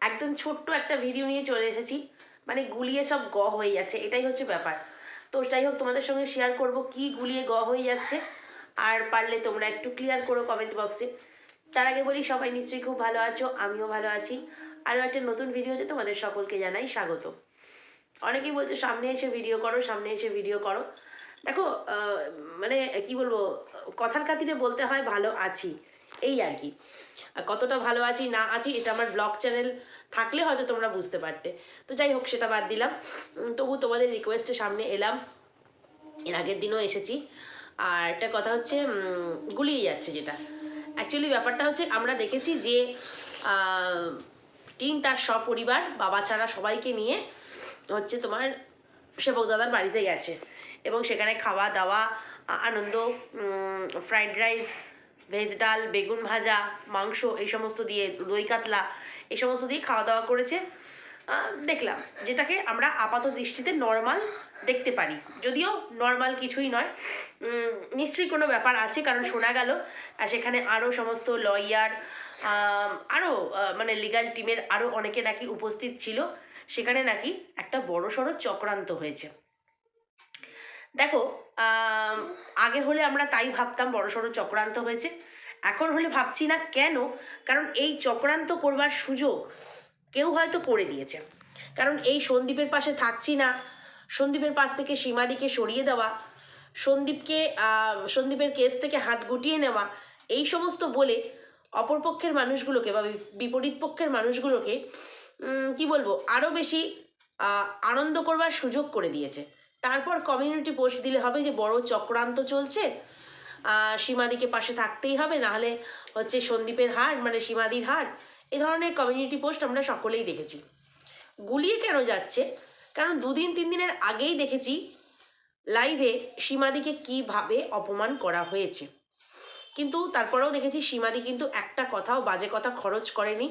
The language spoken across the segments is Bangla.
একদম ছোট্ট একটা ভিডিও নিয়ে চলে এসেছি। মানে গুলিয়ে সব গ হয়ে যাচ্ছে, এটাই হচ্ছে ব্যাপার। তো যাই হোক, তোমাদের সঙ্গে শেয়ার করব কি গুলিয়ে গ হয়ে যাচ্ছে। আর পারলে তোমরা একটু ক্লিয়ার করো কমেন্ট বক্সে তার আগে বলি, সবাই নিশ্চয়ই খুব ভালো আছো, আমিও ভালো আছি। আরও একটা নতুন ভিডিওতে তোমাদের সকলকে জানাই স্বাগত। অনেকেই বলছে, সামনে এসে ভিডিও করো, সামনে এসে ভিডিও করো। দেখো মানে কি বলব, কথার খাতিরে বলতে হয়, ভালো আছি। এই আর কি। আর কতটা ভালো আছি, না আছি, এটা আমার ব্লগ চ্যানেল থাকলে হয়তো তোমরা বুঝতে পারতে। তো যাই হোক, সেটা বাদ দিলাম। তবু তোমাদের রিকোয়েস্টের সামনে এলাম। এর আগের দিনও এসেছি। আর একটা কথা হচ্ছে গুলিয়ে যাচ্ছে যেটা। অ্যাকচুয়ালি ব্যাপারটা হচ্ছে, আমরা দেখেছি যে টিন তার সপরিবার, বাবা ছাড়া সবাইকে নিয়ে হচ্ছে তোমার সেবক দাদার বাড়িতে গেছে। এবং সেখানে খাওয়া দাওয়া আনন্দ ফ্রাইড রাইস ভেজ ডাল, বেগুন ভাজা, মাংস, এই সমস্ত দিয়ে দই কাতলা, এই সমস্ত দিয়ে খাওয়া দাওয়া করেছে। দেখলাম যেটাকে আমরা আপাত দৃষ্টিতে নর্মাল দেখতে পারি। যদিও নর্মাল কিছুই নয়। নিশ্চয়ই কোনো ব্যাপার আছে, কারণ শোনা গেল আর সেখানে আরও সমস্ত লয়ার আরও মানে লিগাল টিমের আরও অনেকে নাকি উপস্থিত ছিল। সেখানে নাকি একটা বড় সড়ো চক্রান্ত হয়েছে। দেখো আগে হলে আমরা তাই ভাবতাম বড় সড়ো চক্রান্ত হয়েছে। এখন হলে ভাবছি না কেন? কারণ এই চক্রান্ত করবার সুযোগ কেউ হয়তো করে দিয়েছে। কারণ এই সন্দীপের পাশে থাকছি না। সন্দীপের পাশ থেকে সীমাদিকে সরিয়ে দেওয়া, সন্দীপকে সন্দীপের কেস থেকে হাত গুটিয়ে নেওয়া, এই সমস্ত বলে অপরপক্ষের মানুষগুলোকে বা বিপরীত পক্ষের মানুষগুলোকে কি বলব আরও বেশি আনন্দ করবার সুযোগ করে দিয়েছে। তারপর কমিউনিটি পোস্ট দিলে হবে যে বড় চক্রান্ত চলছে। সীমাদিকে পাশে থাকতেই হবে, নাহলে হচ্ছে সন্দীপের হার মানে সীমাদির হার, এ ধরনের কমিউনিটি পোস্ট আমরা সকলেই দেখেছি। গুলিয়ে কেন যাচ্ছে? কারণ দুদিন, তিন দিনের আগেই দেখেছি লাইভে সীমাদিকে কীভাবে অপমান করা হয়েছে। কিন্তু তারপরেও দেখেছি সীমাদি কিন্তু একটা কথাও বাজে কথা খরচ করেনি।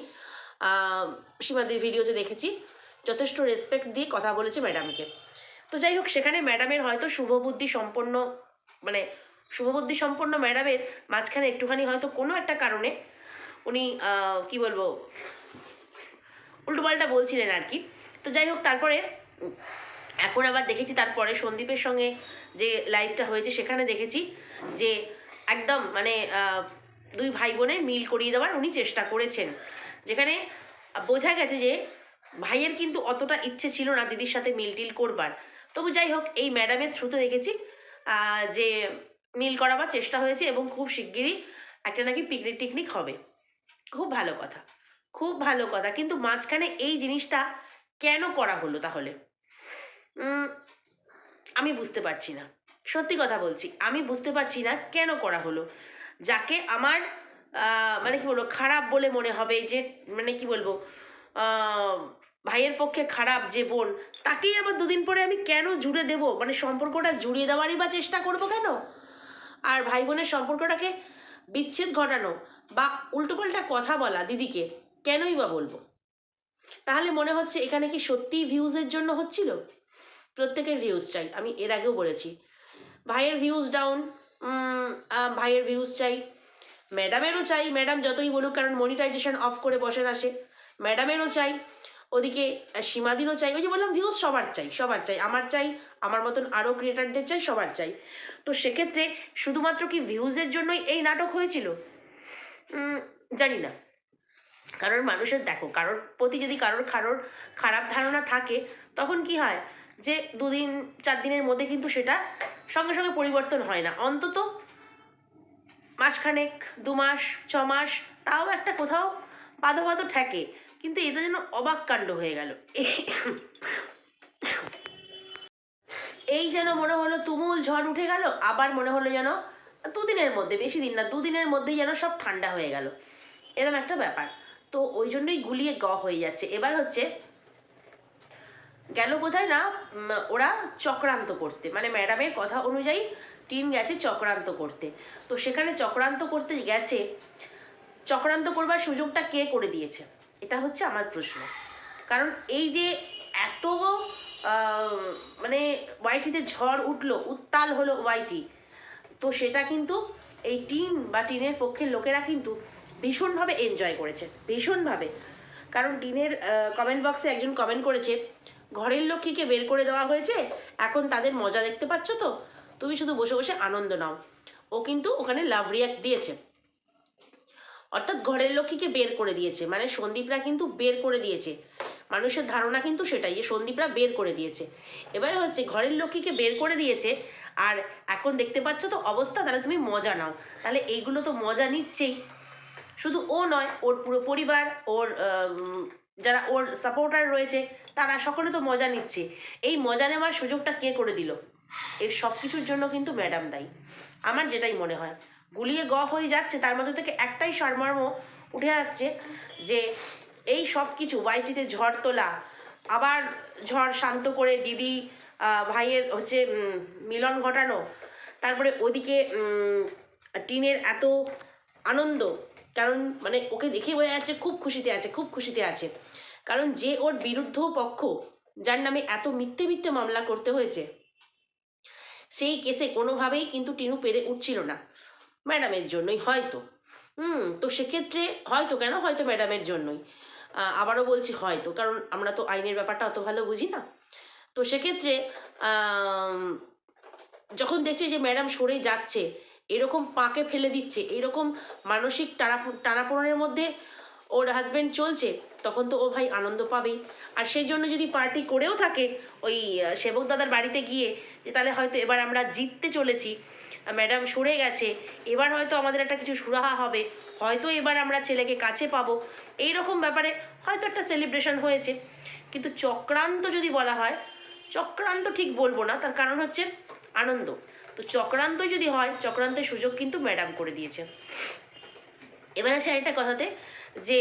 সীমাদির ভিডিওতে দেখেছি। যথেষ্ট রেসপেক্ট দিয়ে কথা বলেছে ম্যাডামকে তো যাই হোক, সেখানে ম্যাডামের হয়তো শুভবুদ্ধি সম্পন্ন মানে শুভবুদ্ধি সম্পন্ন ম্যাডামের মাঝখানে একটুখানি হয়তো কোনো একটা কারণে উনি কি বলব, উল্টোপাল্টা বলছিলেন আর কি। তো যাই হোক, তারপরে এখন আবার দেখেছি তারপরে সন্দীপের সঙ্গে যে লাইভটা হয়েছে, সেখানে দেখেছি যে একদম মানে দুই ভাই বোনের মিল করিয়ে দেওয়ার উনি চেষ্টা করেছেন। যেখানে বোঝা গেছে যে ভাইয়ের কিন্তু অতটা ইচ্ছে ছিল না দিদির সাথে মিল টিল করবার। তবু যাই হোক, এই ম্যাডামের থ্রুতে দেখেছি যে মিল করাবার চেষ্টা হয়েছে এবং খুব শিগগিরই একটা নাকি পিকনিক টিকনিক হবে। খুব ভালো কথা, খুব ভালো কথা। কিন্তু মাঝখানে এই জিনিসটা কেন করা হলো তাহলে? আমি বুঝতে পারছি না। সত্যি কথা বলছি, আমি বুঝতে পারছি না কেন করা হলো। যাকে আমার মানে কি বলব, খারাপ বলে মনে হবে, যে মানে কি বলব ভাইয়ের পক্ষে খারাপ যে বোন, তাকেই আবার দুদিন পরে আমি কেন জুড়ে দেব? মানে সম্পর্কটা জুড়িয়ে দেওয়ারই বা চেষ্টা করব কেন? আর ভাই বোনের সম্পর্কটাকে বিচ্ছেদ ঘটানো বা উল্টোপাল্টা কথা বলা দিদিকে কেনই বা বলব? তাহলে মনে হচ্ছে এখানে কি সত্যিই ভিউজের জন্য হচ্ছিল? প্রত্যেকের ভিউজ চাই, আমি এর আগেও বলেছি। ভাইয়ের ভিউজ ডাউন ভাইয়ের ভিউজ চাই। ম্যাডামেরও চাই ম্যাডাম যতই বলুক, কারণ মনিটাইজেশন অফ করে বসে আসে ম্যাডামেরও চাই। ওদিকে সীমাদিনও চাই। ওই যে বললাম, ভিউজ সবার চাই সবার চাই। আমার চাই, আমার মতন আরও ক্রিয়েটারদের চাই, সবার চাই। তো সেক্ষেত্রে শুধুমাত্র কি ভিউজের জন্যই এই নাটক হয়েছিল? জানি না। কারণ মানুষের, দেখো, কারোর প্রতি যদি কারোর কারোর খারাপ ধারণা থাকে, তখন কি হয় যে দুদিন, চার দিনের মধ্যে কিন্তু সেটা সঙ্গে সঙ্গে পরিবর্তন হয় না। অন্তত মাসখানেক, দু মাস, ছ মাস, তাও একটা কোথাও বাধো বাধো ঠেকে। কিন্তু এটা যেন অবাক কাণ্ড হয়ে গেল। এই যেন মনে হলো তুমুল ঝড় উঠে গেল, আবার মনে হলো যেন দুদিনের মধ্যে, বেশি দিন না, দুদিনের মধ্যেই যেন সব ঠান্ডা হয়ে গেল। এরকম একটা ব্যাপার। তো ওই জন্যই গুলিয়ে গ হয়ে যাচ্ছে। এবার হচ্ছে, গেল কোথায় না ওরা চক্রান্ত করতে। মানে ম্যাডামের কথা অনুযায়ী টিম গেছে চক্রান্ত করতে। তো সেখানে চক্রান্ত করতে গেছে, চক্রান্ত করবার সুযোগটা কে করে দিয়েছে? এটা হচ্ছে আমার প্রশ্ন। কারণ এই যে এত মানে ওয়াইটিতে ঝড় উঠল, উত্তাল হলো ওয়াইটি তো সেটা কিন্তু এই টিন বা টিনের পক্ষের লোকেরা কিন্তু ভীষণভাবে এনজয় করেছে, ভীষণভাবে। কারণ টিনের কমেন্ট বক্সে একজন কমেন্ট করেছে, ঘরের লক্ষ্মীকে বের করে দেওয়া হয়েছে, এখন তাদের মজা দেখতে পাচ্ছ তো? তুমি শুধু বসে বসে আনন্দ নাও। ও কিন্তু ওখানে লাভ রিয়াক্ট দিয়েছে। অর্থাৎ ঘরের লক্ষ্মীকে বের করে দিয়েছে। মানে সন্দীপরা কিন্তু বের করে দিয়েছে। মানুষের ধারণা কিন্তু সেটাই যে সন্দীপরা বের করে দিয়েছে। এবারে হচ্ছে ঘরের লক্ষ্মীকে বের করে দিয়েছে আর এখন দেখতে পাচ্ছ তো অবস্থা, তাহলে তুমি মজা নাও। তাহলে এইগুলো তো মজা নিচ্ছেই। শুধু ও নয়, ওর পুরো পরিবার, ওর যারা ওর সাপোর্টার রয়েছে, তারা সকলে তো মজা নিচ্ছে। এই মজা নেওয়ার সুযোগটা কে করে দিল? এর সব কিছুর জন্য কিন্তু ম্যাডাম দায়ী। আমার যেটাই মনে হয়। গুলিয়ে গ হয়ে যাচ্ছে, তার মধ্যে থেকে একটাই সারমর্ম উঠে আসছে যে এই সব কিছু ওয়াইটিতে ঝড় তোলা, আবার ঝড় শান্ত করে দিদি ভাইয়ের হচ্ছে মিলন ঘটানো, তারপরে ওদিকে টিনের এত আনন্দ, কারণ মানে ওকে দেখে বোঝা যাচ্ছে খুব খুশিতে আছে, খুব খুশিতে আছে। কারণ যে ওর বিরুদ্ধ পক্ষ, যার নামে এত মিথ্যে মিথ্যে মামলা করতে হয়েছে, সেই কেসে কোনোভাবেই কিন্তু টিনু পেরে উঠছিল না। ম্যাডামের জন্যই হয়তো। হুম, তো সেক্ষেত্রে হয়তো কেন? হয়তো ম্যাডামের জন্যই। আবারও বলছি হয়তো, কারণ আমরা তো আইনের ব্যাপারটা অত ভালো বুঝি না। তো সেক্ষেত্রে যখন দেখছে যে ম্যাডাম সরে যাচ্ছে, এরকম পাকে ফেলে দিচ্ছে, এরকম মানসিক টানা টানাপোড়নের মধ্যে ওর হাজব্যান্ড চলছে তখন তো ও ভাই আনন্দ পাবেই। আর সেই জন্য যদি পার্টি করেও থাকে ওই সেবক দাদার বাড়িতে গিয়ে যে তাহলে হয়তো এবার আমরা জিততে চলেছি। ম্যাডাম সরে গেছে। এবার হয়তো আমাদের একটা কিছু সুরাহা হবে। হয়তো এবার আমরা ছেলেকে কাছে পাবো। এই রকম ব্যাপারে হয়তো একটা সেলিব্রেশন হয়েছে। কিন্তু চক্রান্ত যদি বলা হয়, চক্রান্ত ঠিক বলব না। তার কারণ হচ্ছে আনন্দ। তো চক্রান্ত যদি হয়, চক্রান্তের সুযোগ কিন্তু ম্যাডাম করে দিয়েছে। এবার আসে একটা কথাতে। যে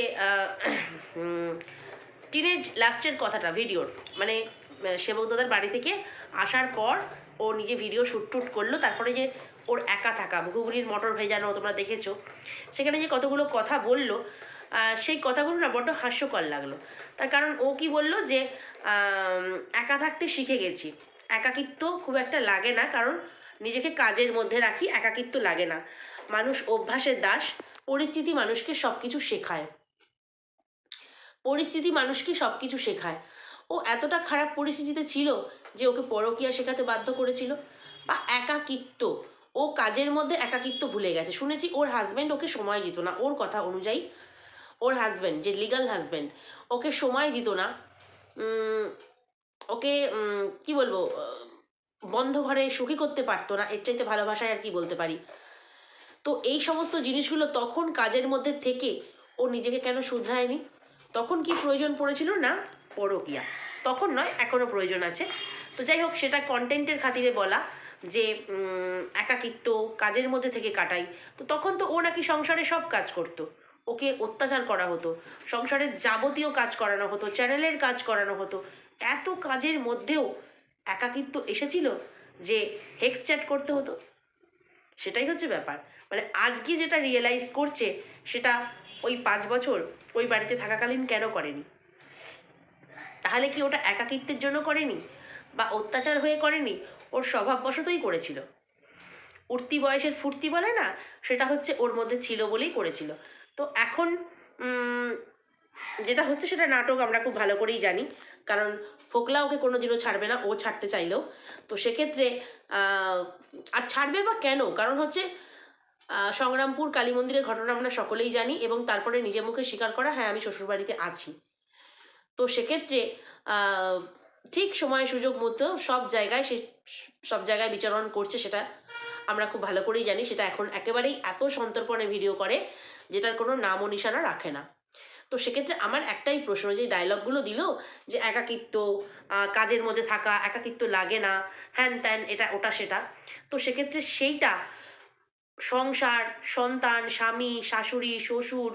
টিনেজ লাস্টের কথাটা ভিডিওর মানে সেবক দাদার বাড়ি থেকে আসার পর ও নিজে ভিডিও শ্যুট টুট করল, তারপরে যে ওর একা থাকা ঘুগনির মটর ভেজানো তোমরা দেখেছ। সেখানে যে কতগুলো কথা বলল সেই কথাগুলো না বড্ড হাস্যকর লাগল। তার কারণ ও কি বলল যে একা থাকতে শিখে গেছি। একাকিত্ব খুব একটা লাগে না, কারণ নিজেকে কাজের মধ্যে রাখি, একাকিত্ব লাগে না। মানুষ অভ্যাসের দাস পরিস্থিতি মানুষকে সব কিছু শেখায়। পরিস্থিতি মানুষকে সব কিছু শেখায়। ও এতটা খারাপ পরিস্থিতিতে ছিল যে ওকে পরকীয়া শেখাতে বাধ্য করেছিল বা একাকিত্ব। ও কাজের মধ্যে একাকিত্ব ভুলে গেছে। শুনেছি ওর হাজব্যান্ড ওকে সময় দিত না। ওর কথা অনুযায়ী ওর হাজব্যান্ড যে লিগাল হাজব্যান্ড ওকে সময় দিত না। ওকে কি বলব, বন্ধ ঘরে সুখী করতে পারতো না। এর চাইতে ভালোবাসায় আর কি বলতে পারি? তো এই সমস্ত জিনিসগুলো তখন কাজের মধ্যে থেকে ও নিজেকে কেন শুধরায়নি? তখন কি প্রয়োজন পড়েছিল? না পরকিয়া তখন নয় এখনও প্রয়োজন আছে। তো যাই হোক, সেটা কন্টেন্টের খাতিরে বলা যে একাকিত্ব কাজের মধ্যে থেকে কাটাই। তো তখন তো ও নাকি সংসারে সব কাজ করতো। ওকে অত্যাচার করা হতো। সংসারের যাবতীয় কাজ করানো হতো, চ্যানেলের কাজ করানো হতো। এত কাজের মধ্যেও একাকিত্ব এসেছিল যে হেক্স চ্যাট করতে হতো। সেটাই হচ্ছে ব্যাপার। মানে আজকে যেটা রিয়েলাইজ করছে, সেটা ওই পাঁচ বছর ওই বাড়িতে থাকাকালীন কেন করেনি? তাহলে কি ওটা একাকিত্বের জন্য করেনি? বা অত্যাচার হয়ে করেনি? ওর স্বভাববশতই করেছিল। উঠতি বয়সের ফুর্তি বলে না? সেটা হচ্ছে ওর মধ্যে ছিল বলেই করেছিল। তো এখন যেটা হচ্ছে সেটা নাটক আমরা খুব ভালো করেই জানি। কারণ ফোকলা ওকে কোনোদিনও ছাড়বে না, ও ছাড়তে চাইলেও। তো সেক্ষেত্রে আর ছাড়বে বা কেন? কারণ হচ্ছে সংগ্রামপুর কালী মন্দিরের ঘটনা আমরা সকলেই জানি এবং তারপরে নিজে মুখে স্বীকার করা হ্যাঁ আমি শ্বশুরবাড়িতে আছি। তো সেক্ষেত্রে ঠিক সময় সুযোগ মতো সব জায়গায় সে, সব জায়গায় বিচরণ করছে সেটা আমরা খুব ভালো করেই জানি। সেটা এখন একেবারেই এত সন্তর্পণে ভিডিও করে, যেটার কোনো নাম ও নিশানা রাখে না। তো সেক্ষেত্রে আমার একটাই প্রশ্ন যে ডায়লগগুলো দিল যে একাকিত্ব কাজের মধ্যে থাকা, একাকিত্ব লাগে না, হ্যান ত্যান, এটা, ওটা, সেটা। তো সেক্ষেত্রে সেইটা, সংসার, সন্তান, স্বামী, শাশুড়ি, শ্বশুর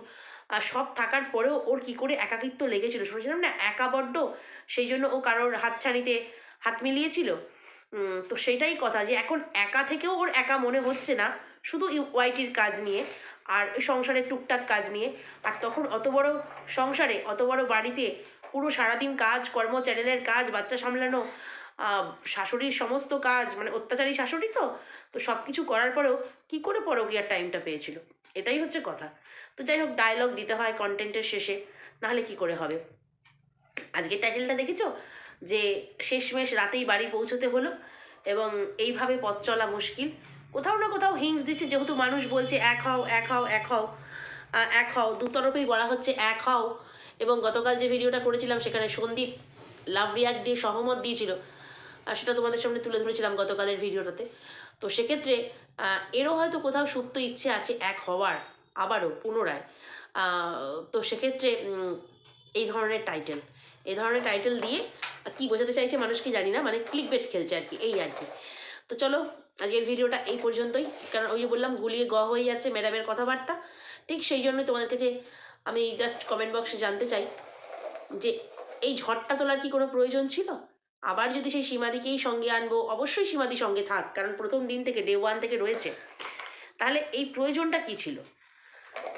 সব থাকার পরেও ওর কি করে একাকিত্ব লেগেছিল শুনেছিলাম না? একা বড্ড, সেই জন্য ও কারোর হাতছানিতে হাত মিলিয়েছিল। তো সেটাই কথা যে এখন একা থেকেও ওর একা মনে হচ্ছে না। শুধু ওয়াইটির কাজ নিয়ে আর ওই সংসারের টুকটাক কাজ নিয়ে। আর তখন অত বড় সংসারে, অত বড় বাড়িতে পুরো সারাদিন কাজ, কর্ম, চ্যানেলের কাজ, বাচ্চা সামলানো শাশুড়ির সমস্ত কাজ মানে অত্যাচারী শাশুড়ি তো তো সব কিছু করার পরেও কী করে পরকীয়ার টাইমটা পেয়েছিল? এটাই হচ্ছে কথা। তো যাই হোক ডায়লগ দিতে হয় কন্টেন্টের শেষে, নাহলে কি করে হবে? আজকের টাইটেলটা দেখেছ? যে শেষমেশ রাতেই বাড়ি পৌঁছতে হলো এবং এইভাবে পথ চলা মুশকিল। কোথাও না কোথাও হিংস দিচ্ছে, যেহেতু মানুষ বলছে এক হও এক হও এক হও এক হও দুতরফেই বলা হচ্ছে এক হও। এবং গতকাল যে ভিডিওটা করেছিলাম সেখানে সন্দীপ লাভ রিয়াক্ট দিয়ে সহমত দিয়েছিল, আর সেটা তোমাদের সামনে তুলে ধরেছিলাম গতকালের ভিডিওটাতে তো সেক্ষেত্রে এরও হয়তো কোথাও সুপ্ত ইচ্ছে আছে এক হওয়ার, আবারও পুনরায়। তো সেক্ষেত্রে এই ধরনের টাইটেল এই ধরনের টাইটেল দিয়ে কি বোঝাতে চাইছে মানুষকে জানি না মানে ক্লিক বেট খেলছে আর কি, এই আর কি। তো চলো, আজকের ভিডিওটা এই পর্যন্তই। কারণ ওই যে বললাম, গুলিয়ে গ হয়ে যাচ্ছে ম্যাডামের কথাবার্তা। ঠিক সেই জন্যই তোমাদের কাছে আমি জাস্ট কমেন্ট বক্সে জানতে চাই যে এই ঝড়টা তোলার কি কোনো প্রয়োজন ছিল? আবার যদি সেই সীমাদিকেই সঙ্গে আনব, অবশ্যই সীমাদি সঙ্গে থাক, কারণ প্রথম দিন থেকে ডে ওয়ান থেকে রয়েছে। তাহলে এই প্রয়োজনটা কি ছিল?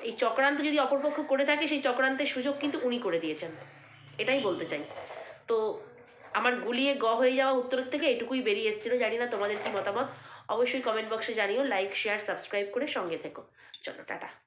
এই চক্রান্ত যদি অপরপক্ষ করে থাকে, সেই চক্রান্তের সুযোগ কিন্তু উনি করে দিয়েছেন। এটাই বলতে চাই। তো আমার গুলিয়ে গ হয়ে যাওয়া উত্তরের থেকে এটুকুই বেরিয়ে এসেছিল, জানি না তোমাদের কি মতামত। অবশ্যই কমেন্ট বক্সে জানিও লাইক শেয়ার সাবস্ক্রাইব করে সঙ্গে থেকো। চলো, টাটা।